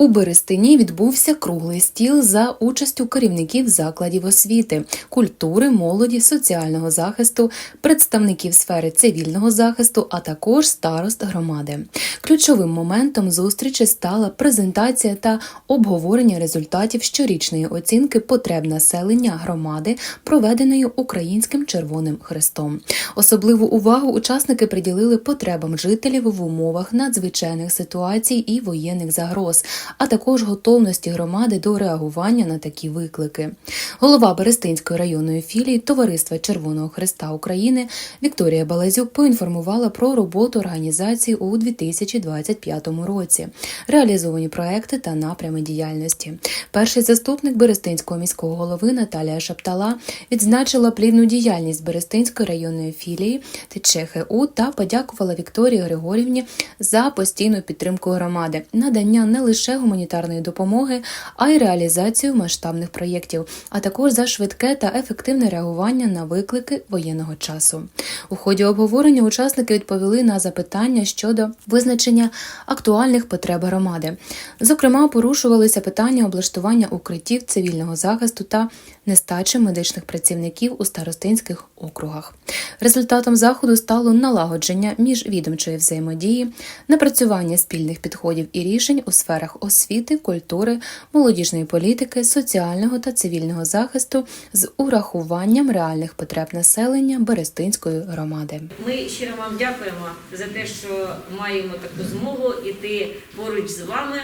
У Берестині відбувся круглий стіл за участю керівників закладів освіти, культури, молоді, соціального захисту, представників сфери цивільного захисту, а також старост громади. Ключовим моментом зустрічі стала презентація та обговорення результатів щорічної оцінки потреб населення громади, проведеної Українським Червоним Хрестом. Особливу увагу учасники приділили потребам жителів в умовах надзвичайних ситуацій і воєнних загроз, а також готовності громади до реагування на такі виклики. Голова Берестинської районної філії Товариства Червоного Христа України Вікторія Балазюк поінформувала про роботу організації у 2025 році, реалізовані проекти та напрями діяльності. Перший заступник Берестинського міського голови Наталія Шаптала відзначила плідну діяльність Берестинської районної філії ТЧХУ та подякувала Вікторії Григорівні за постійну підтримку громади, надання не лише гуманітарної допомоги, а й реалізацію масштабних проєктів, а також за швидке та ефективне реагування на виклики воєнного часу. У ході обговорення учасники відповіли на запитання щодо визначення актуальних потреб громади. Зокрема, порушувалися питання облаштування укриттів цивільного захисту та нестачі медичних працівників у старостинських округах. Результатом заходу стало налагодження міжвідомчої взаємодії, напрацювання спільних підходів і рішень у сферах освіти, культури, молодіжної політики, соціального та цивільного захисту з урахуванням реальних потреб населення Берестинської громади. Ми щиро вам дякуємо за те, що маємо таку змогу іти поруч з вами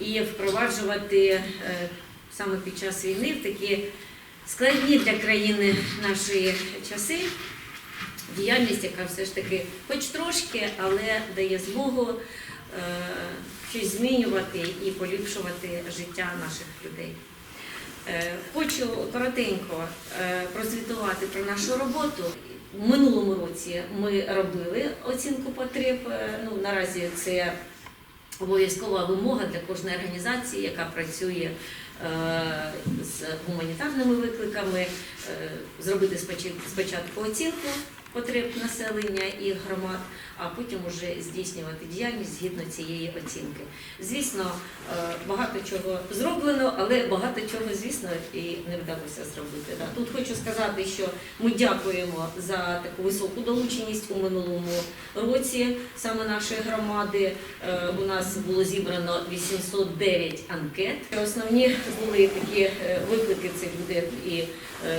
і впроваджувати е, саме під час війни в такі складні для країни наші часи. Діяльність, яка все ж таки, хоч трошки, але дає змогу е, щось змінювати і поліпшувати життя наших людей. Е, Хочу коротенько е, прозвітувати про нашу роботу. У минулому році ми робили оцінку потреб. Е, Ну, наразі це обов'язкова вимога для кожної організації, яка працює з гуманітарними викликами, зробити спочатку оцінку потреб населення і громад, а потім уже здійснювати діяльність згідно цієї оцінки. Звісно, е, багато чого зроблено, але багато чого, звісно, і не вдалося зробити. Тут хочу сказати, що ми дякуємо за таку високу долученість у минулому році саме нашої громади. Е, У нас було зібрано 809 анкет. Основні були такі е, виклики. Це люди і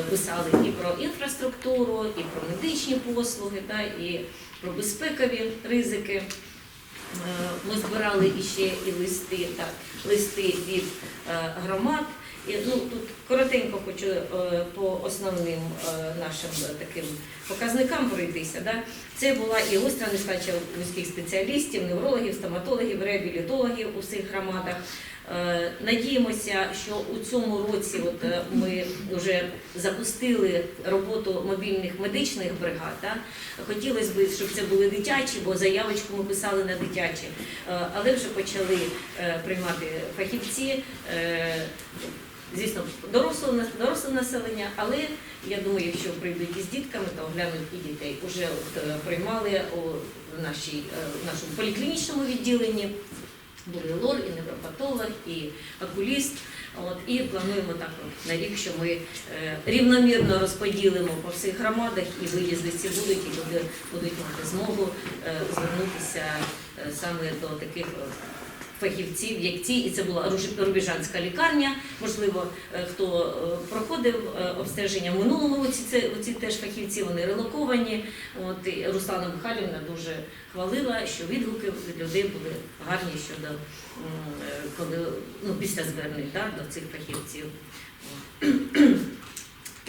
писали і про інфраструктуру, і про медичні послуги, та, і про безпекові ризики. Е, Ми збирали іще і листи, так, листи від е, громад. І, ну, тут коротенько хочу е, по основним нашим таким показникам пройтися. Да? Це була і гостра нестача вузьких спеціалістів, неврологів, стоматологів, реабілітологів у всіх громадах. Е, Надіємося, що у цьому році от е, ми вже запустили роботу мобільних медичних бригад. Да? Хотілося б, щоб це були дитячі, бо заявочку ми писали на дитячі, Е, але вже почали приймати фахівці. Звісно, дорослого доросле населення, але я думаю, якщо прийдуть із дітками, то оглянуть і дітей. Уже от приймали у нашій в нашому поліклінічному відділенні. Були і невропатолог, і окуліст. От, і плануємо так от на рік, що ми е, рівномірно розподілимо по всіх громадах, і виїзди ці будуть, і люди будуть мати змогу е, звернутися е, саме до таких. Фахівців, як ці, і це була Рубіжанська лікарня. Можливо, е, хто е, проходив е, обстеження в минулому році, це ці теж фахівці, вони релоковані. От і Руслана Михайлівна дуже хвалила, що відгуки від людей були гарні щодо коли ну після звернень да, до цих фахівців.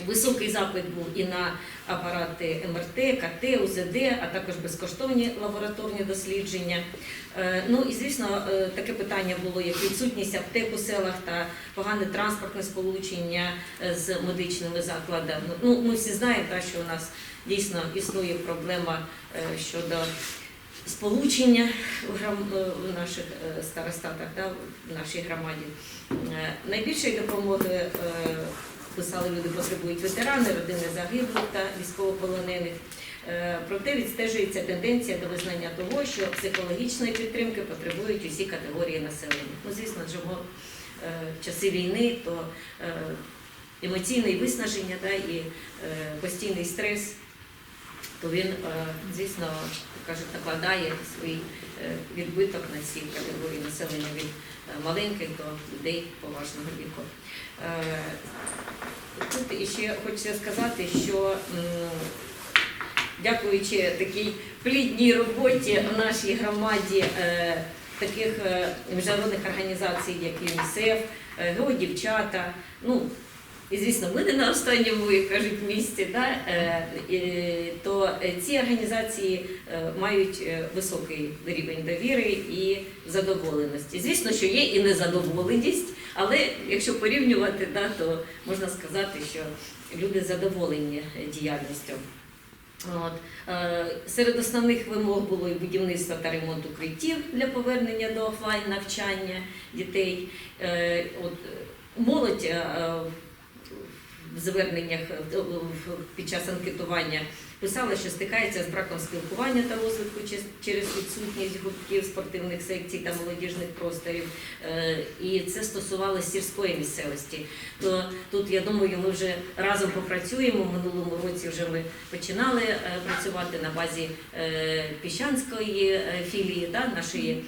Високий запит був і на апарати МРТ, КТ, УЗД, а також безкоштовні лабораторні дослідження. Е, Ну і звісно, е, таке питання було як відсутність аптек у селах та погане транспортне сполучення е, з медичними закладами. Ну, ми всі знаємо, що у нас дійсно існує проблема щодо сполучення в наших старостатах, в нашій громаді. Найбільшої допомоги писали люди, потребують ветерани, родини загиблих та військовополонених. Е, Проте відстежується тенденція до визнання того, що психологічної підтримки потребують усі категорії населення. Ну, звісно, живемо е, в часи війни, то е, емоційне виснаження да, і постійний стрес, то він, звісно, кажуть, накладає е, відбиток на всі категорії населення від е, маленьких до людей поважного віку. Е, Тут іще хочеться сказати, що дякуючи такій плідній роботі в нашій громаді е, таких е, міжнародних організацій, як ЮНІСЕФ, е, ГО дівчата, ну і звісно, ми не на останньому, як кажуть, місці, да? е, то е, ці організації е, мають високий рівень довіри і задоволеності. Звісно, що є і незадоволеність, але якщо порівнювати, да, то можна сказати, що люди задоволені діяльністю. От. Серед основних вимог було і будівництво та ремонт укриттів для повернення до офлайн навчання дітей. От, молодь в зверненнях е, під час анкетування писала, що стикається з браком спілкування та розвитку через відсутність гуртків спортивних секцій та молодіжних просторів. Е, І це стосувалося сільської місцевості. То тут я думаю, ми вже разом попрацюємо. Минулому році вже ми починали е, працювати на базі Піщанської філії да, нашої.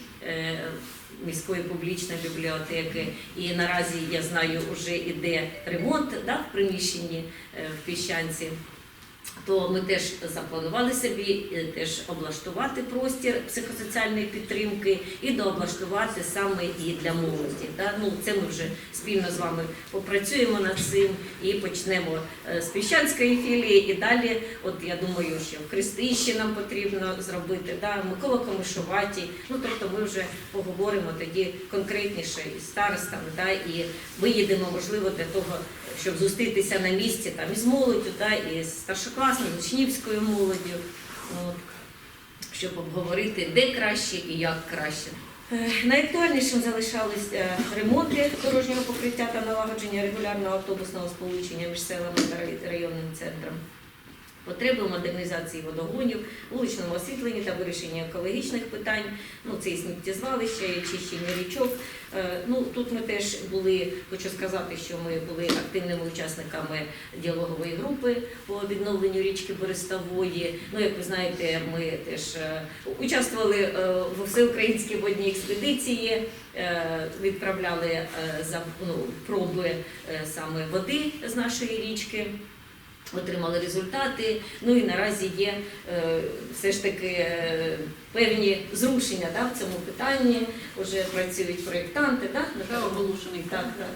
Міської публічної бібліотеки, і наразі я знаю, вже іде ремонт да, в приміщенні е, в Піщанці. То ми теж запланували собі е, теж облаштувати простір психосоціальної підтримки і дооблаштувати саме і для молоді. Ну, це ми вже спільно з вами попрацюємо над цим і почнемо е, з Піщанської філії. І далі, от я думаю, що в Христищі нам потрібно зробити, да? Микола Комишуваті. Ну тобто ми вже поговоримо тоді конкретніше із старостами, да? і виїдемо, можливо, для того, щоб зустрітися на місці там із молоддю, да? і з старшокласною, з учнівською молоддю. От щоб обговорити, де краще і як краще. Е, Найактуальнішим залишались е, ремонти дорожнього покриття та налагодження регулярного автобусного сполучення між селами та районним центром. Потреби модернізації водогонів, вуличному освітленні та вирішення екологічних питань, ну це і сміттєзвалища, і чищення річок. Е, Ну тут ми теж були, хочу сказати, що ми були активними учасниками діалогової групи по відновленню річки Берестової. Ну, як ви знаєте, ми теж е, участвували е, в всеукраїнській водній експедиції, відправляли ну, проби саме води з нашої річки. Отримали результати. Ну і наразі є е, все ж таки е, певні зрушення да, в цьому питанні. Вже працюють проєктанти, да? Вже оголошений Так, так.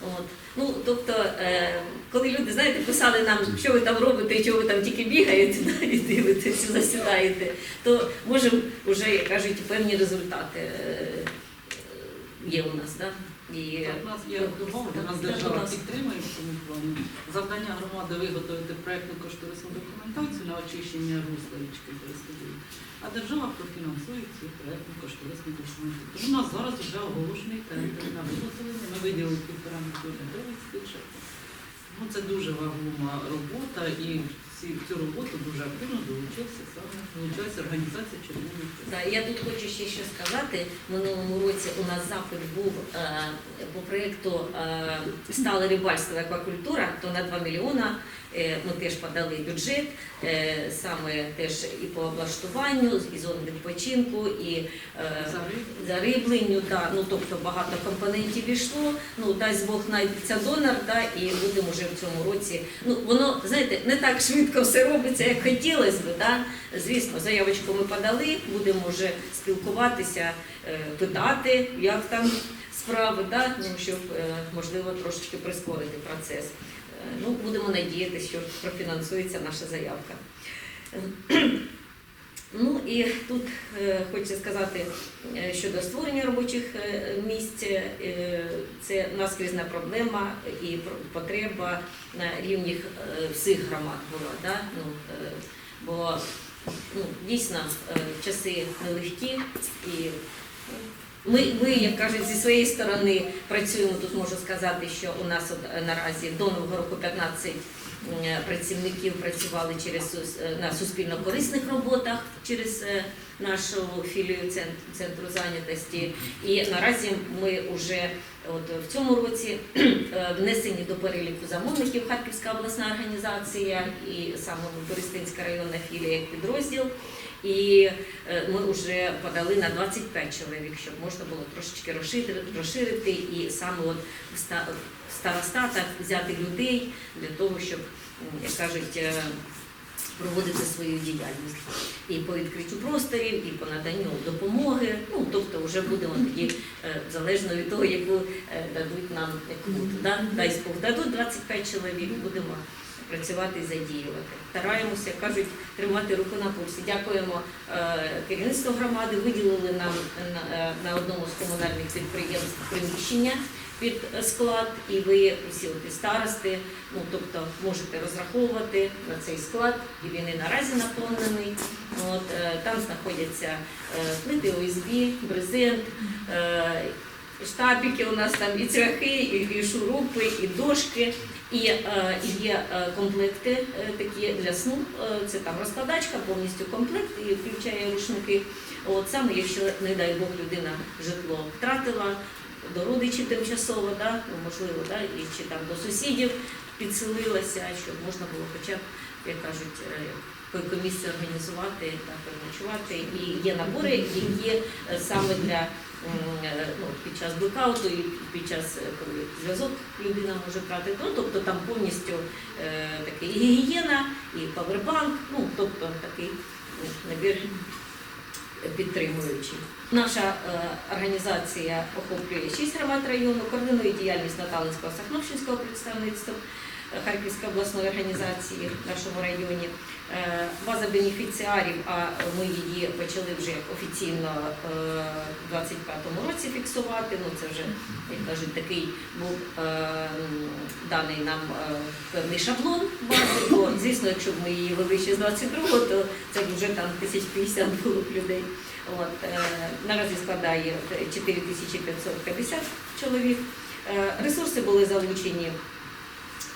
От. Ну, тобто, е, коли люди, знаєте, писали нам, що ви там робите, і чого ви там тільки бігаєте, да, і дивитеся, засідаєте, то можемо вже, як кажуть, певні результати е, є у нас. Да? І, нас є умови, нас держава підтримує в цьому плані. Завдання громади виготовити проєктну кошторисну документацію на очищення русла річки Берестової. А держава профінансує цю проєктну кошторисну документацію. Тому у нас зараз вже оголошений тендер на виготовлення. Ми виділили півтора мільйона гривень з бюджету. Ну, це дуже вагома робота і ці, цю роботу дуже активно долучився саме долучилася організація Червоних Так, я тут хочу ще що сказати. В минулому році у нас запит був е, по проєкту е, стале рибальство аквакультура, то на 2 мільйона ми теж подали бюджет, е, саме теж і по облаштуванню, і зон відпочинку, і е, зарибленню, да, ну тобто багато компонентів йшло. Ну дасть Бог знайдеться донор, да, і будемо вже в цьому році. Ну воно знаєте, не так швидко все робиться, як хотілося б. Да? Звісно, заявочку ми подали, будемо вже спілкуватися, е, питати, як там справи, да? ну, щоб е, можливо трошечки прискорити процес. Ну, будемо надіятися, що профінансується наша заявка. Ну і тут е, хочеться сказати е, щодо створення робочих е, місць. Це наскрізна проблема і потреба на рівні всіх громад була. Да? Ну, бо ну, дійсно часи нелегкі і ну, ми, ми, як кажуть, зі своєї сторони працюємо. Тут можу сказати, що у нас е, наразі до нового року 15 працівників працювали через е, на суспільно корисних роботах через е, нашу філію цен- центру зайнятості. І наразі ми вже от в цьому році е, внесені до переліку замовників Харківська обласна організація і саме Бористинська районна філія як підрозділ. І е, ми вже подали на 25 чоловік, щоб можна було трошечки розширити, і саме от в старостатах взяти людей для того, щоб, як кажуть, проводити свою діяльність і по відкриттю просторів, і по наданню допомоги. Ну тобто, вже будемо тоді е, залежно від того, яку е, дадуть нам да? дай Бог дадуть 25 чоловік, будемо працювати і задіювати. Стараємося, кажуть, тримати руку на пульсі. Дякуємо е, керівництву громади. Виділили нам на, на одному з комунальних підприємств приміщення під склад, і ви усі от старости, ну тобто можете розраховувати на цей склад, і він і наразі наповнений. От е, там знаходяться е, плити ОСБ, брезент. е, Штапики у нас там і цвяхи, і, шурупи, і дошки, і є комплекти такі для сну. Це там розкладачка, повністю комплект і включає рушники. От саме якщо, не дай Бог, людина житло втратила до родичів тимчасово, да, ну, можливо, да, і чи там до сусідів підселилася, щоб можна було хоча б, як кажуть, е, по комісії організувати та переночувати. І є набори, які е, саме для е, ну, під час блекауту і під час, коли зв'язок людина може втратити. Ну, тобто там повністю е, такий гігієна, і павербанк, ну тобто такий ну, набір підтримуючий. Наша е, організація охоплює шість громад району, координує діяльність Наталинського Сахновщинського представництва Харківської обласної організації в нашому районі. Е, база бенефіціарів, а ми її почали вже офіційно е, в 25-му році фіксувати. Ну це вже як кажуть, такий був е, даний нам певний шаблон бази. Бо звісно, якщо б ми її вели ще з 22-го, то це вже там 1050 було б людей. От, наразі складає 4550 чоловік. Ресурси були залучені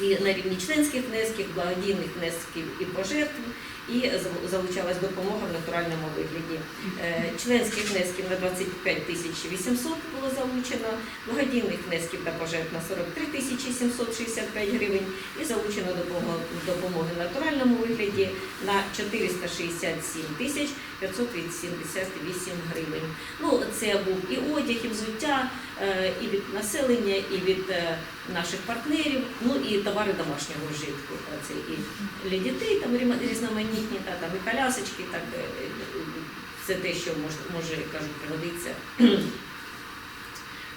і на рівні членських внесків, благодійних внесків і пожертв, і залучалась допомога в натуральному вигляді. Е, Членських внесків на 25 тисяч 800 було залучено, благодійних внесків та пожертв на 43 тисячі 765 гривень і залучено допомоги в натуральному вигляді на 467 тисяч 578 гривень. Ну, це був і одяг, і взуття, е, і від населення, і від е, наших партнерів, ну і товари домашнього вжитку. Це і для дітей там ріма- різноманітні, та там і колясочки, так все те, що може, може кажуть, пригодиться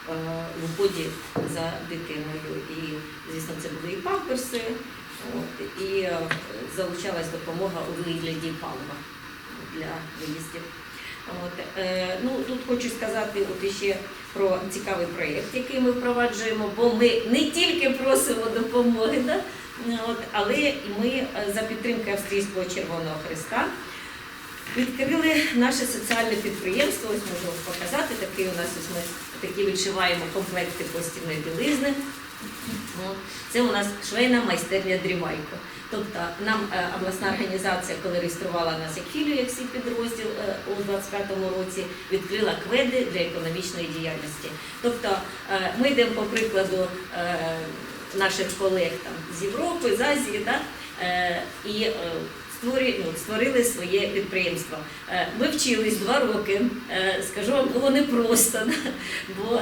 е, в уході за дитиною. І, звісно, це були і памперси, от, і е, залучалась допомога у вигляді палива для виїздів. От, е, ну, тут хочу сказати от іще про цікавий проєкт, який ми впроваджуємо, бо ми не тільки просимо допомоги, да? От, але ми е, за підтримки Австрійського Червоного Христа відкрили наше соціальне підприємство. Ось можу показати. Такий у нас ось ми такі відшиваємо комплекти постільної білизни. Це у нас швейна майстерня Дрімайко. Тобто нам е, обласна організація, коли реєструвала нас як філію, як свій підрозділ е, у 25-му році, відкрила кведи для економічної діяльності. Тобто ми йдемо по прикладу наших колег там, з Європи, з Азії, да? е, і е, ну, створили своє підприємство. Е, Ми вчились два роки. Скажу вам, було непросто, бо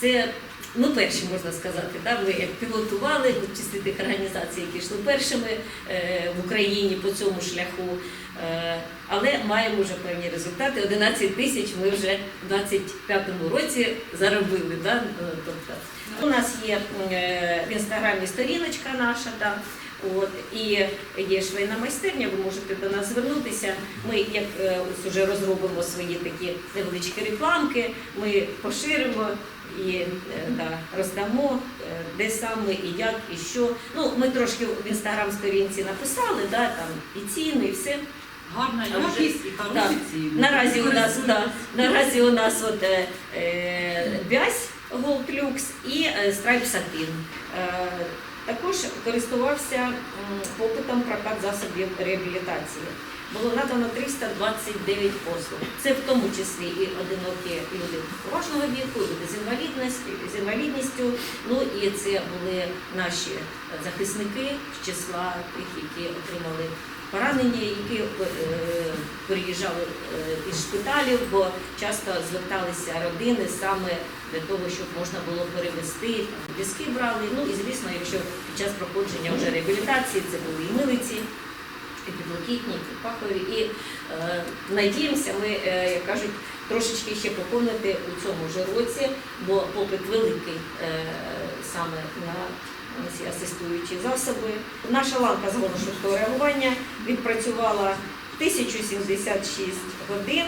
це ми перші можна сказати. Да? Ми як пілотували числі тих організацій, які йшли першими е, в Україні по цьому шляху. Е, але маємо вже певні результати. 11 тисяч ми вже в 25-му році заробили. Да? Е, Тобто, у нас є е, в інстаграмі сторіночка наша. Да? От, і є швейна майстерня, ви можете до нас звернутися. Ми як е, ось уже розробимо свої такі невеличкі рекламки, ми поширимо і е, да, роздамо, е, де саме, і як, і що. Ну, ми трошки в інстаграм-сторінці написали, да, там і ціни, і все. Гарна А вже- якість і хороші ціни. Наразі у нас да, наразі у нас от е, е, Бязь Gold Lux і е, Stripe Satin. Е, Також користувався попитом прокат засобів реабілітації. Було надано 329 послуг. Це в тому числі і одинокі люди поважного віку, люди з інвалідністю, з інвалідністю. Ну і це були наші захисники з числа тих, які отримали поранення, які е, приїжджали е, із шпиталів, бо часто зверталися родини саме для того, щоб можна було перевести диски брали. Ну і звісно, якщо під час проходження вже реабілітації це були і милиці, і підлокітні, і пахові. І е, надіємося, ми, е, як кажуть, трошечки ще поповнити у цьому ж році, бо попит великий е, саме на ці асистуючі засоби. Наша ланка зворушного реагування відпрацювала 1076 годин,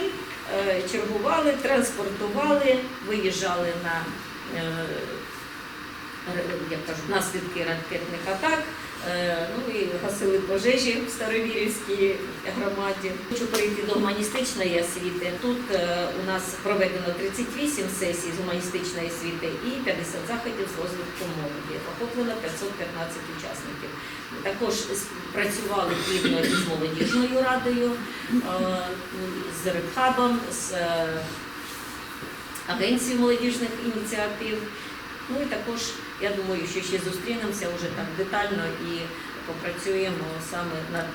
е, чергували, транспортували, виїжджали на е, як кажуть, наслідки ракетних атак. Е, Ну і гасили пожежі в Старовірівській громаді. Хочу перейти до гуманістичної освіти. Тут е, у нас проведено 38 сесій з гуманістичної освіти і 50 заходів з розвитку молоді. Охоплено 515 учасників. Також працювали плідно із молодіжною радою, е, з Репхабом, з агенцією молодіжних ініціатив. Ну і також я думаю, що ще зустрінемося вже так детально і попрацюємо саме над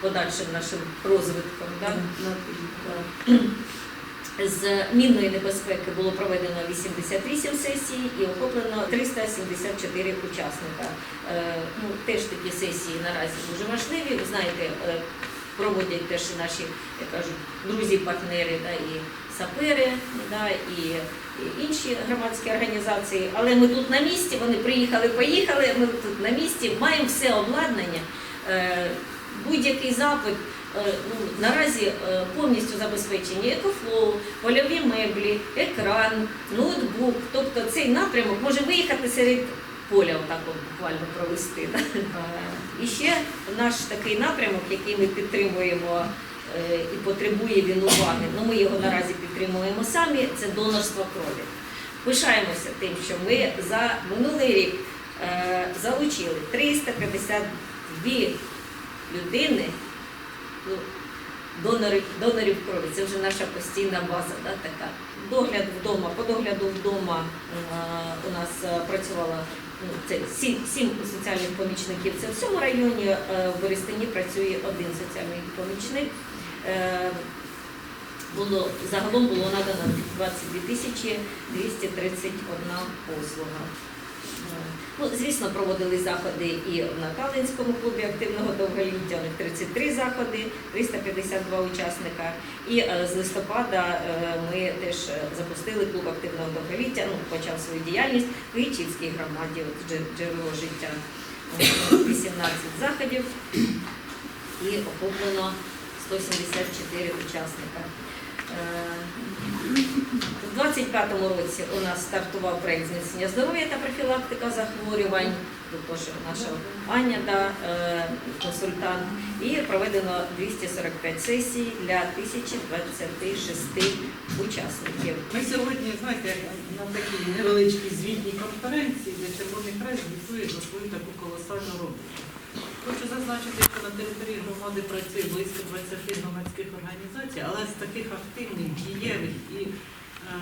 подальшим нашим розвитком. Да? Да. З мінної небезпеки було проведено 88 сесій і охоплено 374 учасника. Е, Ну, теж такі сесії наразі дуже важливі. Ви знаєте, е, проводять теж наші, як кажуть, друзі-партнери да, і сапери, да, і, інші громадські організації. Але ми тут на місці, вони приїхали, поїхали. Ми тут на місці, маємо все обладнання. Е, Будь-який запит е, ну, наразі е, повністю забезпечені екофлоу, польові меблі, екран, ноутбук. Тобто цей напрямок може виїхати серед поля, отак от буквально провести. І ще наш такий напрямок, який ми підтримуємо е, і потребує він уваги. Ну ми його наразі підтримуємо самі. Це донорство крові. Пишаємося тим, що ми за минулий рік е, залучили 352 людини, ну, донорів, донорів крові. Це вже наша постійна база. Да, така. Догляд вдома, по догляду вдома е, у нас працювало це сім, сім соціальних помічників. Це в цьому районі е, в Берестині працює один соціальний помічник. Е, було загалом було надано 22 тисячі 231 послуга. Ну, звісно, проводили заходи і на Талинському клубі активного довголіття, у них 33 заходи, 352 учасника. І е, з листопада е, ми теж е, запустили клуб активного довголіття, ну, почав свою діяльність в Ічівській громаді, от джерело життя. Е, 18 заходів і охоплено 174 учасника. У 25-му році у нас стартував проєкт зміцнення здоров'я та профілактика захворювань. Тут теж наша Аня, да, е, консультант. І проведено 245 сесій для 1026 учасників. Ми сьогодні, знаєте, на такій невеличкій звітній конференції, де Червоний Хрест звітує за свою таку колосальну роботу. Хочу зазначити, що на території громади працює близько 20 громадських організацій, але з таких активних, дієвих і е,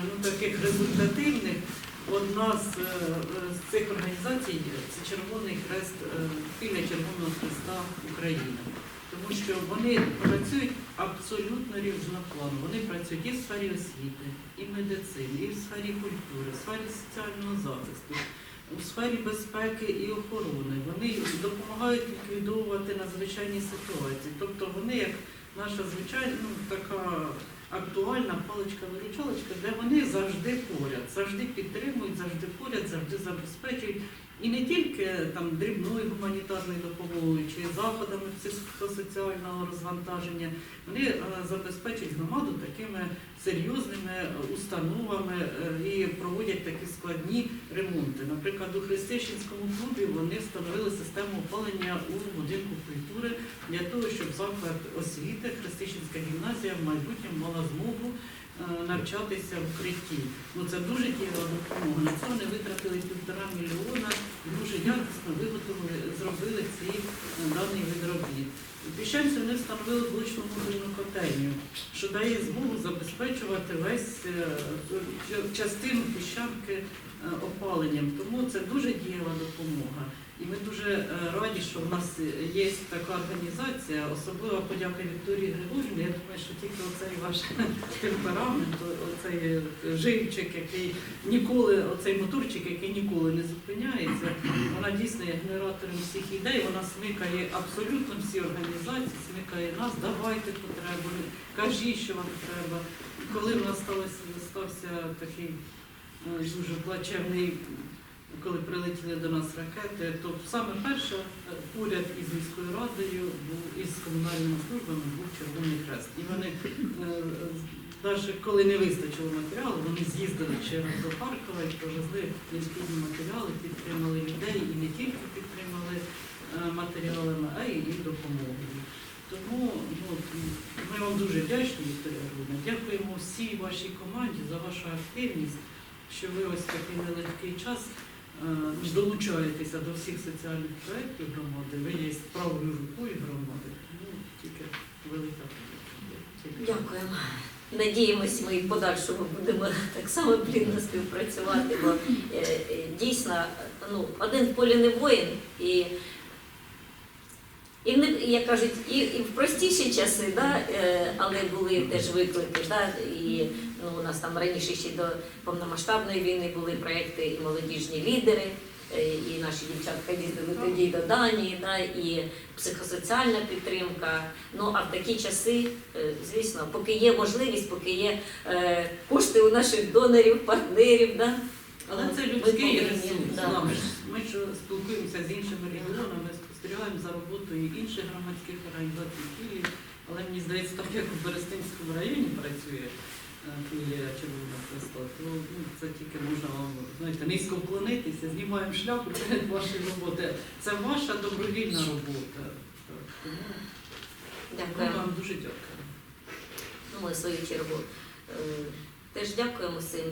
ну, таких результативних одна з, е, з цих організацій це Червоний Хрест, е, Червоного Хреста України. Тому що вони працюють абсолютно різноплану. Вони працюють і в сфері освіти, і медицини, і в сфері культури, в сфері соціального захисту, у сфері безпеки і охорони. Вони допомагають ліквідовувати надзвичайні ситуації. Тобто вони як наша звичайна ну, така актуальна паличка-виручалочка, де вони завжди поряд, завжди підтримують, завжди поряд, завжди забезпечують. І не тільки там дрібною гуманітарною допомогою чи заходами психосоціального розвантаження, вони е, забезпечують громаду такими серйозними е, установами е, і проводять такі складні ремонти. Наприклад, у Христищенському клубі вони встановили систему опалення у будинку культури для того, щоб заклад освіти Христищенська гімназія в майбутньому мала змогу е, навчатися в укритті. Ну це дуже дієва допомога. На це вони витратили півтора мільйона. Дуже якісно виготовили, зробили ці е, даний вид Піщанці вони встановили блочну модульну котельню, що дає змогу забезпечувати весь е, частину піщанки е, опаленням. Тому це дуже дієва допомога. І ми дуже е, раді, що в нас є така організація. Особлива подяка Вікторії Григорівні. Я думаю, що тільки оцей ваш темперамент, оцей е, живчик, який ніколи, оцей моторчик, який ніколи не зупиняється, вона дійсно є генератором всіх ідей. Вона смикає абсолютно всі організації, смикає нас, давайте потребу, кажіть, що вам треба. Коли в нас сталося стався такий е, дуже плачевний коли прилетіли до нас ракети, то саме перше е, уряд із міською радою був із комунальними службами був Червоний Хрест. І вони навіть коли не вистачило матеріалу, вони з'їздили через до Харкова і привезли необхідні матеріали, підтримали людей і не тільки підтримали е, матеріалами, а й і допомогою. Тому ну, ми вам дуже вдячні, Вікторія Грудна. Дякуємо всій вашій команді за вашу активність, що ви ось такий нелегкий час е, долучаєтеся до всіх соціальних проєктів громади. Ви є правою рукою громади. Тому тільки велика. Дякуємо. Надіємось, ми і в подальшому будемо так само плідно співпрацювати, бо е, е, дійсно ну, один в полі не воїн, і, і не, як кажуть, і, і в простіші часи, да, е, але були теж виклики. Да, і ну, у нас там раніше ще до повномасштабної війни були проекти і молодіжні лідери. е, І наші дівчатка їздили тоді до Данії, да, і психосоціальна підтримка. Ну а в такі часи, е, звісно, поки є можливість, поки є е, кошти у наших донорів, партнерів, да, Але це людський ресурс. да. Ми ж спілкуємося з іншими регіонами, спостерігаємо за роботою інших громадських організацій. Але мені здається, так як в Берестинському районі працює е, філія Червоного на то ну, це тільки можна вам знаєте, низько вклонитися, знімаємо шляпу перед вашою роботою. Це ваша добровільна робота. Тому ми вам дуже дякуємо. Ну, ми в свою чергу е, теж дякуємо всім